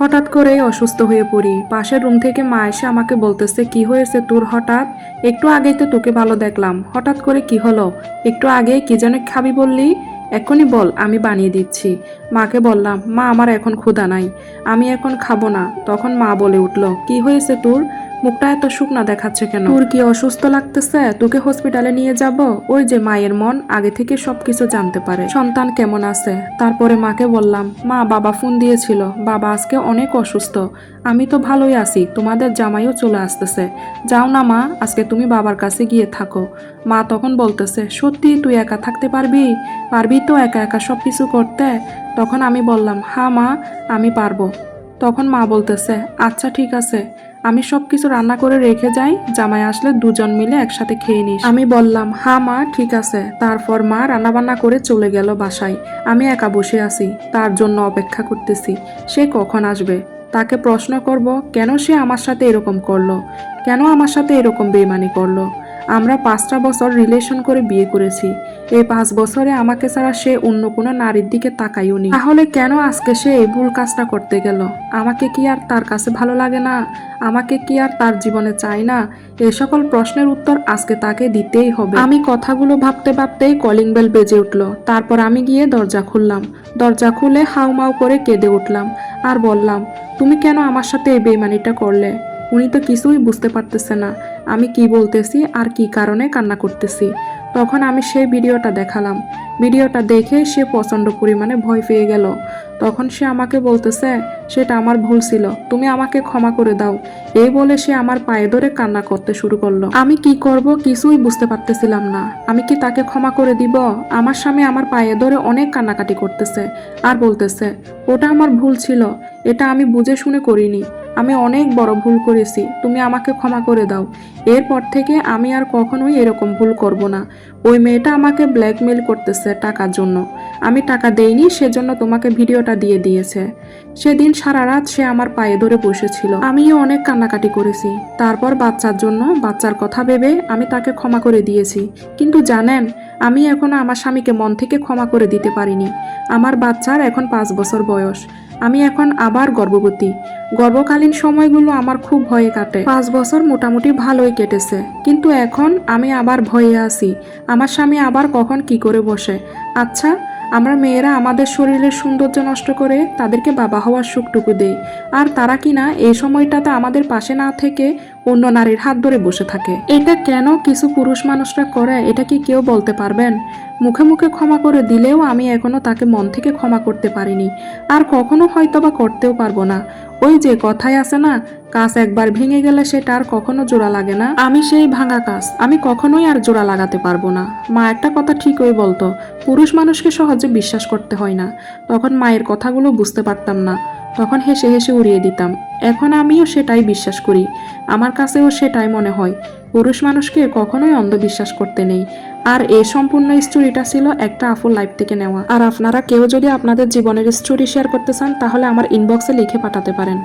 হঠাৎ করে অসুস্থ হয়ে পড়ি। পাশের রুম থেকে মা এসে আমাকে বলতেছে, কি হয়েছে তোর হঠাৎ? একটু আগেই তো তোকে ভালো দেখলাম। হঠাৎ করে কি হলো? একটু আগে কি যেন খাবি বললি? এখনই বল, আমি বানিয়ে দিচ্ছি। মাকে বললাম, মা, আমার এখন ক্ষুধা নাই। আমি এখন খাব না। তখন মা বলে উঠল, কি হয়েছে তোর? মুখটা এত শুকনা দেখাচ্ছে কেন? তোর কি অসুস্থ লাগতেছে? তোকে হসপিটালে নিয়ে যাব? ওই যে মায়ের মন, আগে থেকে সবকিছু জানতে পারে। সন্তান কেমন আছে? তারপরে মাকে বললাম, মা, বাবা ফোন দিয়েছিল। বাবা আজকে অনেক অসুস্থ। আমি তো ভালোই আছি। তোমাদের জামাইও চলে আসতেছে। যাও না মা, আজকে তুমি বাবার কাছে গিয়ে থাকো। মা তখন বলতেছে, সত্যি, তুই একা থাকতে পারবি? পারবি তো একা একা সব কিছু করতে? তখন আমি বললাম হ্যাঁ মা, আমি পারব। তখন মা বলতেছে আচ্ছা ঠিক আছে। আমি সব কিছু রান্না করে রেখে যাই, জামাই আসলে দুজন মিলে একসাথে খেয়ে নিস। আমি বললাম হ্যাঁ মা, ঠিক আছে। তারপর মা রান্নাবান্না করে চলে গেল বাসায়। আমি একা বসে আছি, তার জন্য অপেক্ষা করতেছি, সে কখন আসবে? তাকে প্রশ্ন করব, কেন সে আমার সাথে এরকম করল? কেন আমার সাথে এরকম বেমানি করল? আমরা পাঁচটা বছর রিলেশন করে বিয়ে করেছি। এই পাঁচ বছরে আমাকে ছাড়া সে অন্য কোনো নারীর দিকে তাকাইও নি তাহলে কেন আজকে সে এই ভুল কাজটা করতে গেল? আমাকে কি আর তার কাছে ভালো লাগে না? আমাকে কি আর তার জীবনে চাই না? এই সকল প্রশ্নের উত্তর আজকে তাকে দিতেই হবে। আমি কথাগুলো ভাবতে ভাবতেই কলিং বেল বেজে উঠল। তারপর আমি গিয়ে দরজা খুললাম। দরজা খুলে হাউমাউ করে কেঁদে উঠলাম। আর বললাম, তুমি কেন আমার সাথে এই বেমানিটা করলে? উনি তো কিছুই বুঝতে পারতেছে না। আমি কি বলতেছি আর কি কারণে কান্না করতেছি। তখন আমি সেই ভিডিওটা দেখালাম। ভিডিওটা দেখে সে প্রচণ্ড পরিমাণে ভয় পেয়ে গেল। তখন সে আমাকে বলতেছে, সেটা আমার ভুল ছিল। তুমি আমাকে ক্ষমা করে দাও। এই বলে সে আমার পায়ে ধরে কান্না করতে শুরু করল। আমি কি করব কিছুই বুঝতে পারতেছিলাম না। আমি কি তাকে ক্ষমা করে দিব? আমার স্বামী আমার পায়ে ধরে অনেক কান্নাকাটি করতেছে আর বলতেছে, ওটা আমার ভুল ছিল। এটা আমি বুঝে শুনে করিনি। আমি অনেক বড় ভুল করেছি, তুমি আমাকে ক্ষমা করে দাও। এরপর থেকে আমি আর কখনোই এরকম ভুল করব না। ওই মেয়েটা আমাকে ব্ল্যাকমেল করতেছে টাকার জন্য। আমি টাকা দেইনি, সেজন্য তোমাকে ভিডিওটা দিয়ে দিয়েছে। সেদিন সারা রাত সে আমার পায়ে ধরে বসেছিল। আমিও অনেক কান্নাকাটি করেছি। তারপর বাচ্চার জন্য, বাচ্চার কথা ভেবে আমি তাকে ক্ষমা করে দিয়েছি। কিন্তু জানেন, আমি এখনও আমার স্বামীকে মন থেকে ক্ষমা করে দিতে পারিনি। আমার বাচ্চার এখন পাঁচ বছর বয়স। আমি এখন আবার গর্ভবতী। গর্ভকালীন সময়গুলো আমার খুব ভয়ে কাটে। পাঁচ বছর মোটামুটি ভালোই কেটেছে। কিন্তু এখন আমি আবার ভয়ে আছি। আমার স্বামী আবার কখন কি করে বসে? আচ্ছা আমরা মেয়েরা আমাদের শরীরের সৌন্দর্য নষ্ট করে তাদেরকে বাবা হওয়ার সুখটুকু দেই। আর তারা কিনা এই সময়টাতে আমাদের পাশে না থেকে অন্য নারীর হাত ধরে বসে থাকে। এটা কেন কিছু পুরুষ মানুষরা করে, এটা কি কেউ বলতে পারবেন? মুখে মুখে ক্ষমা করে দিলেও আমি এখনও তাকে মন থেকে ক্ষমা করতে পারিনি। আর কখনো হয়তো বা করতেও পারব না। ওই যে কথায় আছে না কাজ একবার ভেঙে গেলে সেটা আর কখনো জোড়া লাগে না। আমি সেই ভাঙা কাজ আমি কখনোই আর জোড়া লাগাতে পারব না। মা একটা কথা ঠিকই বলতো, পুরুষ মানুষকে সহজে বিশ্বাস করতে হয় না। তখন মায়ের কথাগুলো বুঝতে পারতাম না। তখন হেসে হেসে উড়িয়ে দিতাম। এখন আমিও সেটাই বিশ্বাস করি। আমার কাছেও সেটাই মনে হয়। পুরুষ মানুষকে কখনোই অন্ধবিশ্বাস করতে নেই। আর এই সম্পূর্ণ স্টোরিটা ছিল একটা আফুল লাইফ থেকে নেওয়া। আর আপনারা কেউ যদি আপনাদের জীবনের স্টোরি শেয়ার করতে চান, তাহলে আমার ইনবক্সে লিখে পাঠাতে পারেন।